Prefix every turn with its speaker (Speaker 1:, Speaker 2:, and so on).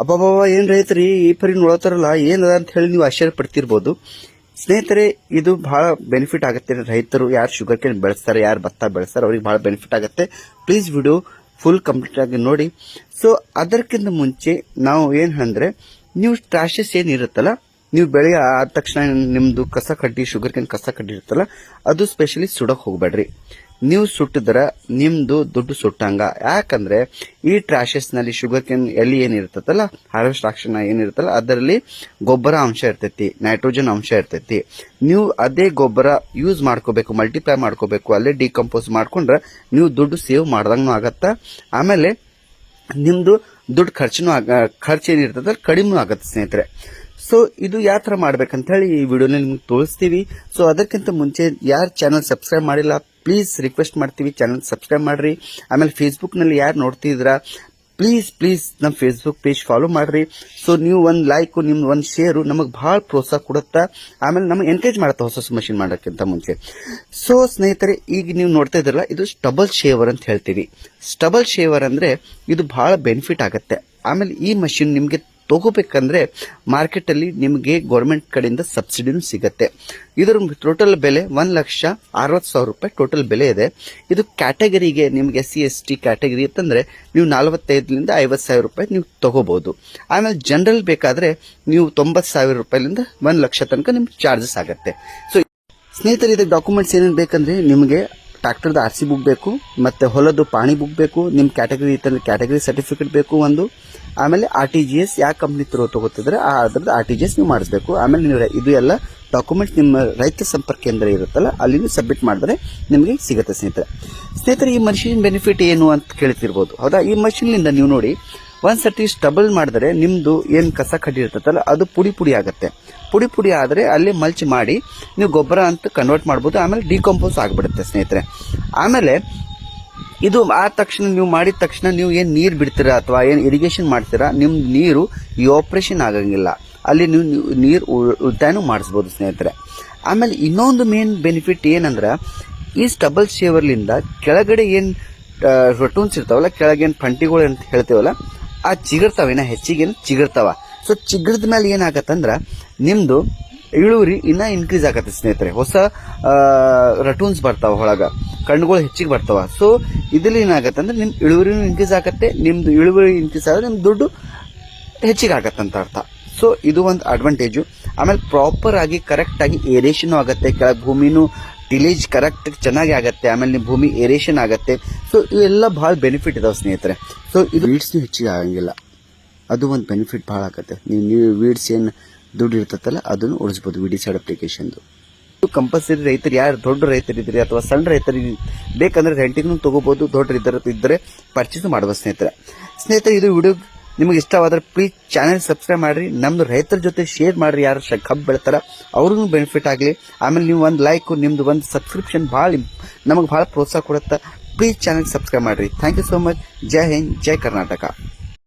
Speaker 1: ಅಬ್ಬಬ್ಬ ಏನ್ ರೈತರಿ, ಈ ಪರಿ ನೋಡತ್ತಾರಲ್ಲ ಏನದ ಅಂತ ಹೇಳಿ ನೀವು ಆಶ್ಚರ್ಯ ಪಡ್ತಿರ್ಬೋದು. ಸ್ನೇಹಿತರೆ, ಇದು ಬಹಳ ಬೆನಿಫಿಟ್ ಆಗುತ್ತೆ. ರೈತರು ಯಾರು ಶುಗರ್ ಕೇನ್ ಬೆಳೆಸ್ತಾರೆ, ಯಾರು ಭತ್ತ ಬೆಳೆಸ್ತಾರೆ, ಅವ್ರಿಗೆ ಬಹಳ ಬೆನಿಫಿಟ್ ಆಗುತ್ತೆ. ಪ್ಲೀಸ್ ವಿಡಿಯೋ ಫುಲ್ ಕಂಪ್ಲೀಟ್ ಆಗಿ ನೋಡಿ. ಸೊ ಅದಕ್ಕಿಂತ ಮುಂಚೆ ನಾವು ಏನ್ ಅಂದ್ರೆ, ನೀವು ಟ್ರಾಶಸ್ ಏನಿರುತ್ತಲ್ಲ ನೀವು ಬೆಳೆ ಆದ ತಕ್ಷಣ ನಿಮ್ದು ಕಸ ಕಡ್ಡಿ ಶುಗರ್ ಕೇನ್ ಕಸ ಕಡ್ಡಿ ಇರುತ್ತಲ್ಲ, ಅದು ಸ್ಪೆಷಲಿ ಸುಡಕ್ ಹೋಗ್ಬೇಡ್ರಿ. ನೀವು ಸುಟ್ಟಿದ್ರ ನಿಮ್ದು ದುಡ್ಡು ಸುಟ್ಟಂಗ. ಯಾಕಂದ್ರೆ ಈ ಟ್ರಾಶಸ್ನಲ್ಲಿ ಶುಗರ್ ಕೇನ್ ಎಲ್ಲಿ ಏನಿರ್ತದಲ್ಲ ಹಾರ್ವೆಸ್ಟ್ ಆಕ್ಷನ್ ಏನಿರುತ್ತಲ್ಲ ಅದರಲ್ಲಿ ಗೊಬ್ಬರ ಅಂಶ ಇರ್ತೈತಿ ನೈಟ್ರೋಜನ್ ಅಂಶ ಇರ್ತೈತಿ. ನೀವು ಅದೇ ಗೊಬ್ಬರ ಯೂಸ್ ಮಾಡ್ಕೋಬೇಕು ಮಲ್ಟಿಪ್ಲೈ ಮಾಡ್ಕೋಬೇಕು, ಅಲ್ಲೇ ಡಿಕಂಪೋಸ್ ಮಾಡ್ಕೊಂಡ್ರೆ ನೀವು ದುಡ್ಡು ಸೇವ್ ಮಾಡ್ದಂಗೂ ಆಗತ್ತ. ಆಮೇಲೆ ನಿಮ್ದು ದುಡ್ಡು ಖರ್ಚುನು ಆಗ, ಖರ್ಚು ಏನಿರ್ತದಲ್ಲ ಕಡಿಮೆ ಆಗತ್ತೆ ಸ್ನೇಹಿತರೆ. ಸೊ ಇದು ಯಾವ ಥರ ಮಾಡ್ಬೇಕಂತ ಹೇಳಿ ಈ ವಿಡಿಯೋನ ನಿಮ್ಗೆ ತೋರಿಸ್ತೀವಿ. ಸೊ ಅದಕ್ಕಿಂತ ಮುಂಚೆ ಯಾರು ಚಾನಲ್ ಸಬ್ಸ್ಕ್ರೈಬ್ ಮಾಡಿಲ್ಲ ಪ್ಲೀಸ್ ರಿಕ್ವೆಸ್ಟ್ ಮಾಡ್ತೀವಿ ಚಾನಲ್ ಸಬ್ಸ್ಕ್ರೈಬ್ ಮಾಡ್ರಿ. ಆಮೇಲೆ ಫೇಸ್ಬುಕ್ನಲ್ಲಿ ಯಾರು ನೋಡ್ತಿದ್ರ ಪ್ಲೀಸ್ ಪ್ಲೀಸ್ ನಮ್ಮ ಫೇಸ್ಬುಕ್ ಪೇಜ್ ಫಾಲೋ ಮಾಡ್ರಿ. ಸೊ ನೀವು ಒಂದು ಲೈಕು ನಿಮ್ದು ಒಂದು ಶೇರು ನಮಗೆ ಭಾಳ ಪ್ರೋತ್ಸಾಹ ಕೊಡುತ್ತಾ, ಆಮೇಲೆ ನಮಗೆ ಎನ್ಕರೇಜ್ ಮಾಡುತ್ತೆ ಹೊಸ ಹೊಸ ಮಷಿನ್ ಮಾಡೋಕ್ಕಿಂತ ಮುಂಚೆ. ಸೊ ಸ್ನೇಹಿತರೆ, ಈಗ ನೀವು ನೋಡ್ತಾ ಇದ್ರಲ್ಲ ಇದು ಸ್ಟಬಲ್ ಶೇವರ್ ಅಂತ ಹೇಳ್ತೀವಿ. ಸ್ಟಬಲ್ ಶೇವರ್ ಅಂದರೆ ಇದು ಭಾಳ ಬೆನಿಫಿಟ್ ಆಗುತ್ತೆ. ಆಮೇಲೆ ಈ ಮಷಿನ್ ನಿಮಗೆ ತಗೋಬೇಕಂದ್ರೆ ಮಾರ್ಕೆಟಲ್ಲಿ ನಿಮಗೆ ಗೌರ್ಮೆಂಟ್ ಕಡೆಯಿಂದ ಸಬ್ಸಿಡಿನೂ ಸಿಗುತ್ತೆ. ಇದರ ಟೋಟಲ್ ಬೆಲೆ ಒಂದ್ ಲಕ್ಷ ಅರವತ್ತು ಸಾವಿರ ರೂಪಾಯಿ ಟೋಟಲ್ ಬೆಲೆ ಇದೆ. ಇದು ಕ್ಯಾಟಗರಿಗೆ ನಿಮ್ಗೆ S C S T category ಅಂತಂದ್ರೆ ನೀವು ನಲವತ್ತೈದರಿಂದ ಐವತ್ತು ಸಾವಿರ ರೂಪಾಯಿ ನೀವು ತಗೋಬಹುದು ಆಮೇಲೆ ಜನರಲ್ ಬೇಕಾದರೆ ನೀವು ತೊಂಬತ್ತು ಸಾವಿರ ರೂಪಾಯಿಲಿಂದ ಒಂದು ಲಕ್ಷ ತನಕ ನಿಮ್ಗೆ ಚಾರ್ಜಸ್ ಆಗುತ್ತೆ. ಸೊ ಸ್ನೇಹಿತರೆ, ಇದಕ್ಕೆ ಡಾಕ್ಯುಮೆಂಟ್ಸ್ ಏನೇನು ಬೇಕಂದ್ರೆ ನಿಮಗೆ ಟ್ರ್ಯಾಕ್ಟರ್ದ ಆರ್ ಸಿ ಬುಕ್ ಬೇಕು, ಮತ್ತು ಹೊಲದ್ದು ಪಾಣಿ ಬುಕ್ ಬೇಕು ನಿಮ್ಮ ಕ್ಯಾಟಗರಿ ಇತ್ತಂದ್ರೆ ಕ್ಯಾಟಗರಿ ಸರ್ಟಿಫಿಕೇಟ್ ಬೇಕು ಒಂದು. ಆಮೇಲೆ ಆರ್ ಟಿ ಜಿ ಎಸ್ ಯಾವ ಕಂಪ್ನಿ ತ್ರೂ ತೊಗೋತಿದ್ರೆ ಆ ಅದ್ರದ್ದು ಆರ್ ಟಿ ಜಿ ಎಸ್ ನೀವು ಮಾಡಿಸ್ಬೇಕು. ಆಮೇಲೆ ನೀವು ಇದು ಎಲ್ಲ ಡಾಕ್ಯುಮೆಂಟ್ಸ್ ನಿಮ್ಮ ರೈತ ಸಂಪರ್ಕ ಕೇಂದ್ರ ಇರುತ್ತಲ್ಲ ಅಲ್ಲಿ ನೀವು ಸಬ್ಮಿಟ್ ಮಾಡಿದ್ರೆ ನಿಮಗೆ ಸಿಗುತ್ತೆ ಸ್ನೇಹಿತರೆ. ಸ್ನೇಹಿತರೆ, ಈ ಮಷೀನ್ ಬೆನಿಫಿಟ್ ಏನು ಅಂತ ಕೇಳ್ತಿರ್ಬೋದು. ಹೌದಾ? ಈ ಮಷೀನ್ನಿಂದ ನೀವು ನೋಡಿ ಸರ್ತಿ ಸ್ಟಬಲ್ ಮಾಡಿದ್ರೆ ನಿಮ್ಮದು ಏನು ಕಸ ಕಡ್ಡಿ ಇರ್ತದಲ್ಲ, ಅದು ಪುಡಿ ಪುಡಿ ಆಗುತ್ತೆ. ಪುಡಿ ಪುಡಿ ಆದ್ರೆ ಅಲ್ಲಿ ಮಲ್ಚ್ ಮಾಡಿ, ನೀವು ಗೊಬ್ಬರ ಅಂತ ಕನ್ವರ್ಟ್ ಮಾಡ್ಬೋದು, ಆಮೇಲೆ ಡಿಕಂಪೋಸ್ ಆಗಿಬಿಡುತ್ತೆ ಸ್ನೇಹಿತರೆ. ಆಮೇಲೆ ಇದು ಆದ ತಕ್ಷಣ ನೀವು ಮಾಡಿದ ತಕ್ಷಣ ನೀವು ಏನು ನೀರು ಬಿಡ್ತೀರಾ ಅಥವಾ ಏನು ಇರಿಗೇಷನ್ ಮಾಡ್ತೀರಾ ನಿಮ್ಮ ನೀರು ಈ ಆಪರೇಷನ್ ಆಗಂಗಿಲ್ಲ. ಅಲ್ಲಿ ನೀವು ನೀವು ನೀರು ಉಳಿತಾಯನೂ ಮಾಡಿಸ್ಬೋದು ಸ್ನೇಹಿತರೆ. ಆಮೇಲೆ ಇನ್ನೊಂದು ಮೇನ್ ಬೆನಿಫಿಟ್ ಏನಂದ್ರೆ, ಈ ಸ್ಟಬಲ್ ಶೇವರ್ಲಿಂದ ಕೆಳಗಡೆ ಏನು ರೊಟೂನ್ಸ್ ಇರ್ತಾವಲ್ಲ, ಕೆಳಗೆ ಏನ್ ಫಂಟಿಗಳು ಅಂತ ಹೇಳ್ತೇವಲ್ಲ ಆ ಚಿಗರ್ತಾವ, ಇನ್ನ ಹೆಚ್ಚಿಗೆ ಚಿಗರ್ತಾವ. ಸೊ ಚಿಗರ್ದ ಮೇಲೆ ಏನಾಗತ್ತಂದ್ರ, ನಿಮ್ದು ಇಳುವರಿ ಇನ್ನ ಇನ್ಕ್ರೀಸ್ ಆಗತ್ತೆ ಸ್ನೇಹಿತರೆ. ಹೊಸ ರಟೂನ್ಸ್ ಬರ್ತಾವ ಒಳಗ. ಕಣ್ಣುಗಳು ಹೆಚ್ಚಿಗೆ ಬರ್ತಾವ. ಸೊ ಇದ್ರಲ್ಲಿ ಏನಾಗತ್ತೆ ಅಂದ್ರೆ ನಿಮ್ ಇಳುವರಿನೂ ಇನ್ಕ್ರೀಸ್ ಆಗತ್ತೆ, ನಿಮ್ದು ಇಳುವರಿ ಇನ್ಕ್ರೀಸ್ ಆದ್ರೆ ನಿಮ್ ದುಡ್ಡು ಹೆಚ್ಚಿಗೆ ಆಗತ್ತಂತ ಅರ್ಥ. ಸೊ ಇದು ಒಂದು ಅಡ್ವಾಂಟೇಜು ಆಮೇಲೆ ಪ್ರಾಪರ್ ಆಗಿ ಕರೆಕ್ಟ್ ಆಗಿ ಏರೇಷನ್ ಆಗತ್ತೆ, ಕೆಳಗೆ ಭೂಮಿನೂ ಟಿಲೇಜ್ ಕರೆಕ್ಟ್ ಚೆನ್ನಾಗಿ ಆಗುತ್ತೆ ಆಮೇಲೆ ನಿಮ್ಮ ಭೂಮಿ ಏರೇಷನ್ ಆಗುತ್ತೆ. ಸೊ ಇವೆಲ್ಲ ಭಾಳ ಬೆನಿಫಿಟ್ ಇದಾವೆ ಸ್ನೇಹಿತರೆ. ಸೊ ಇದು ವೀಡ್ಸ್ನು ಹೆಚ್ಚಿಗೆ ಆಗಂಗಿಲ್ಲ. ಅದು ಒಂದು ಬೆನಿಫಿಟ್ ಭಾಳ ಆಗುತ್ತೆ. ನೀವು ನೀವು ವೀಡ್ಸ್ ಏನು ದುಡ್ಡು ಇರ್ತತ್ತಲ್ಲ ಅದನ್ನು ಉಳಿಸ್ಬೋದು ವಿಡಿ ಸೈಡ್ ಅಪ್ಲಿಕೇಶನ್ದು ಕಂಪಲ್ಸರಿ ರೈತರು ಯಾರು ದೊಡ್ಡ ರೈತರು ಇದ್ರಿ ಅಥವಾ ಸಣ್ಣ ರೈತರಿಗೆ ಬೇಕಂದ್ರೆ ರೆಂಟಿಗೂ ತೊಗೋಬೋದು ದೊಡ್ಡ ರೈತರ ಇದ್ದರೆ ಪರ್ಚೇಸ್ ಮಾಡ್ಬೋದು ಸ್ನೇಹಿತರೆ. ಸ್ನೇಹಿತರೆ ಇದು ವಿಡಿಯೋ ನಿಮಗೆ ಇಷ್ಟವಾದ್ರೆ ಪ್ಲೀಸ್ ಚಾನೆಲ್ ಸಬ್ಸ್ಕ್ರೈಬ್ ಮಾಡಿರಿ. ನಮ್ದು ರೈತರ ಜೊತೆ ಶೇರ್ ಮಾಡಿರಿ ಯಾರು ಕಬ್ಬು ಬೆಳಿತಾರ. ಅವ್ರಿಗೂ ಬೆನಿಫಿಟ್ ಆಗಲಿ. ಆಮೇಲೆ ನೀವು ಒಂದು ಲೈಕು ನಿಮ್ದು ಒಂದು ಸಬ್ಸ್ಕ್ರಿಪ್ಷನ್ ಭಾಳ ನಮಗೆ ಭಾಳ ಪ್ರೋತ್ಸಾಹ ಕೊಡುತ್ತೆ. ಪ್ಲೀಸ್ ಚಾನೆಲ್ ಸಬ್ಸ್ಕ್ರೈಬ್ ಮಾಡ್ರಿ. Thank you so much Jai Hind, Jai Karnataka.